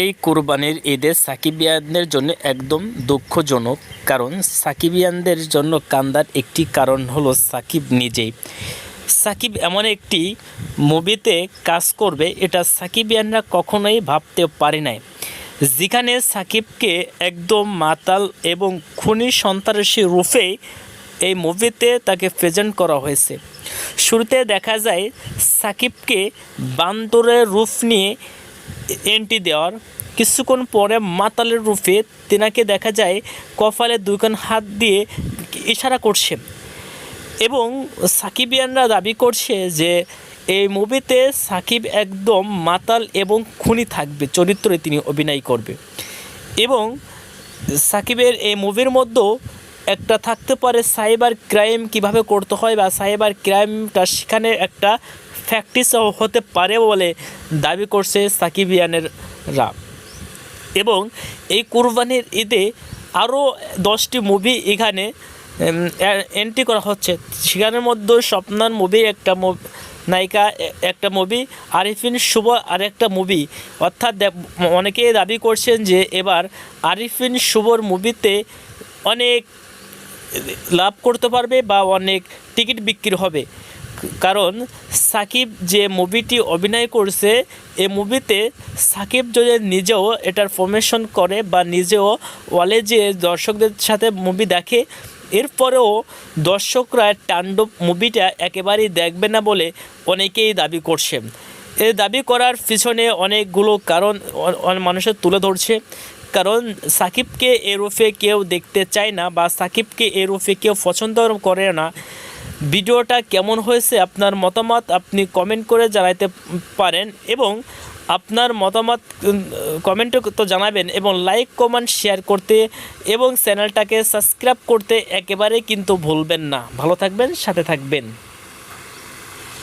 এই কোরবানির ঈদে সাকিবিয়ানদের জন্য একদম দুঃখজনক, কারণ সাকিবিয়ানদের জন্য কান্দার একটি কারণ হলো সাকিব নিজেই। সাকিব এমন একটি মুভিতে কাজ করবে, এটা সাকিবিয়ানরা কখনোই ভাবতে পারে নাই। যেখানে সাকিবকে একদম মাতাল এবং খুনি সন্ত্রাসী রূপে এই মুভিতে তাকে প্রেজেন্ট করা হয়েছে। শুরুতে দেখা যায় সাকিবকে বান্দরের রূপ নিয়ে এন্ট্রি দেওয়ার। কিছুক্ষণ পরে মাতালের রূপে তেনাকে দেখা যায়, কপালে দুইখান হাত দিয়ে ইশারা করছে। এবং সাকিবিয়ানরা দাবি করছে যে, এই মুভিতে সাকিব একদম মাতাল এবং খুনি থাকবে, চরিত্রে তিনি অভিনয় করবে। এবং সাকিবের এই মুভির মধ্যেও একটা থাকতে পারে সাইবার ক্রাইম কীভাবে করতে হয় বা সাইবার ক্রাইমটা সেখানে একটা প্র্যাকটিস হতে পারে বলে দাবি করছে সাকিবিয়ানেররা এবং এই কুরবানির ঈদে আরও দশটি মুভি এখানে এন্ট্রি করা হচ্ছে। সেখানের মধ্যে স্বপ্নার মুভি একটা নায়িকা একটা মুভি আরিফিন শুভ আরেকটা মুভি অর্থাৎ অনেকেই দাবি করছেন যে এবার আরিফিন শুভর মুভিতে অনেক লাভ করতে পারবে বা অনেক টিকিট বিক্রি হবে। কারণ সাকিব যে মুভিটি অভিনয় করছে, এ মুভিতে সাকিব যদি নিজেও এটার ফরমেশন করে বা নিজেও ওয়ালে যে দর্শকদের সাথে মুভি দেখে, এরপরেও দর্শকরা টান্ডব মুভিটা একেবারেই দেখবে না বলে অনেকেই দাবি করছে। এই দাবি করার পিছনে অনেকগুলো কারণ মানুষের তুলে ধরছে। কারণ সাকিবকে এ রূপে কেউ দেখতে চায় না বা সাকিবকে এ রূপে কেউ পছন্দ করে না। ভিডিওটা কেমন হয়েছে, আপনার মতামত আপনি কমেন্ট করে জানাইতে পারেন এবং আপনার মতামত কমেন্টে তো জানাবেন এবং লাইক কমেন্ট শেয়ার করতে এবং চ্যানেলটাকে সাবস্ক্রাইব করতে একেবারে কিন্তু ভুলবেন না। ভালো থাকবেন, সাথে থাকবেন।